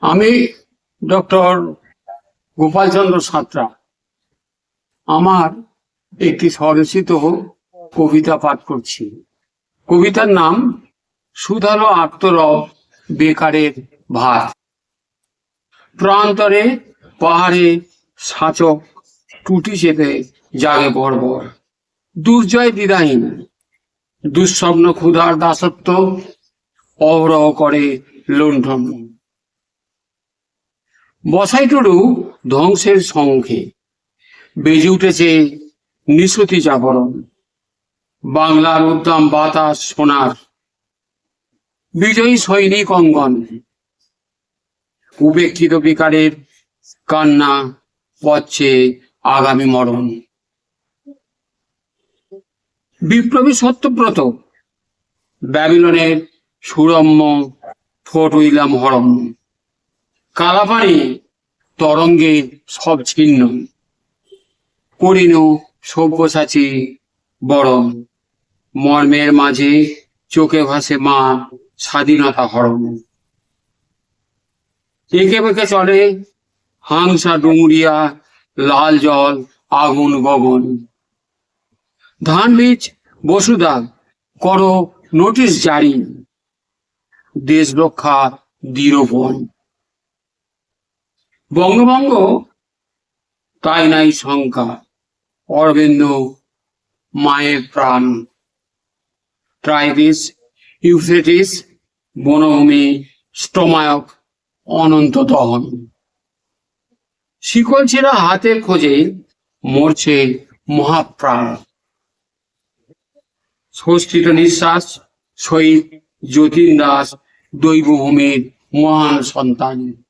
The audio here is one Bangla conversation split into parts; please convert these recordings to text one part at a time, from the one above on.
আমি ডক্টর গোপালচন্দ্র সাঁতরা। আমার একটি স্বরচিত কবিতা পাঠ করছি। কবিতার নাম, সুধালো আত্মরব বেকারের ভাত। প্রান্তরে পাহাড়ে সাচক টুটি চেপে জাগে বর্বর। দুর্জয় দ্বিধাহীন, দুঃস্বপ্ন ক্ষুধার দাসত্ব, অহরহ করে লুণ্ঠন। বসাই টুডু ধ্বংসের সংখ্যে বেজে উঠেছে নিশুতি জাগরণ। বাংলার উদ্দাম বাতাস সোনার। বিজয়ী সৈনিক অঙ্গন। উপেক্ষিত বিকারের কান্না পচ্ছে আগামী মরণ। বিপ্লবী সত্যব্রত। ব্যাবিলনের সুরম্য ফোর্ট উইলাম হরম কালাপানি তরঙ্গে সব ছিন্ন। করিন সব্যসাচী বরং মর্মের মাঝে চোখে ভাসে মা স্বাধীনতা হরণ। একে বেঁকে চলে হাংসা ডুমুরিয়া, লাল জল, আগুন গগন। ধান বীজ বসুদা করো নোটিশ জারি। দেশ রক্ষা দৃঢ়পণ বঙ্গভঙ্গ? তাই নাই শঙ্কা। অরবিন্দ মায়ের প্রাণ। ট্রাইবিস, ইউফ্রেটিস, বনভূমি স্টোমায়ক অনন্ত দহন। শিকল ছেঁড়া হাতের খোঁজে মরছে মহাপ্রাণ। ষষ্ঠিত নিঃশ্বাস, শহীদ যতীন দাস দৈবভূমির মহান সন্তান।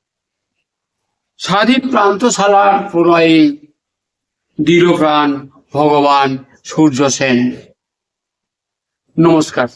স্বাধীন প্রান্তশালার প্রণয়ে দৃঢ় প্রাণ ভগবান সূর্য সেন। নমস্কার।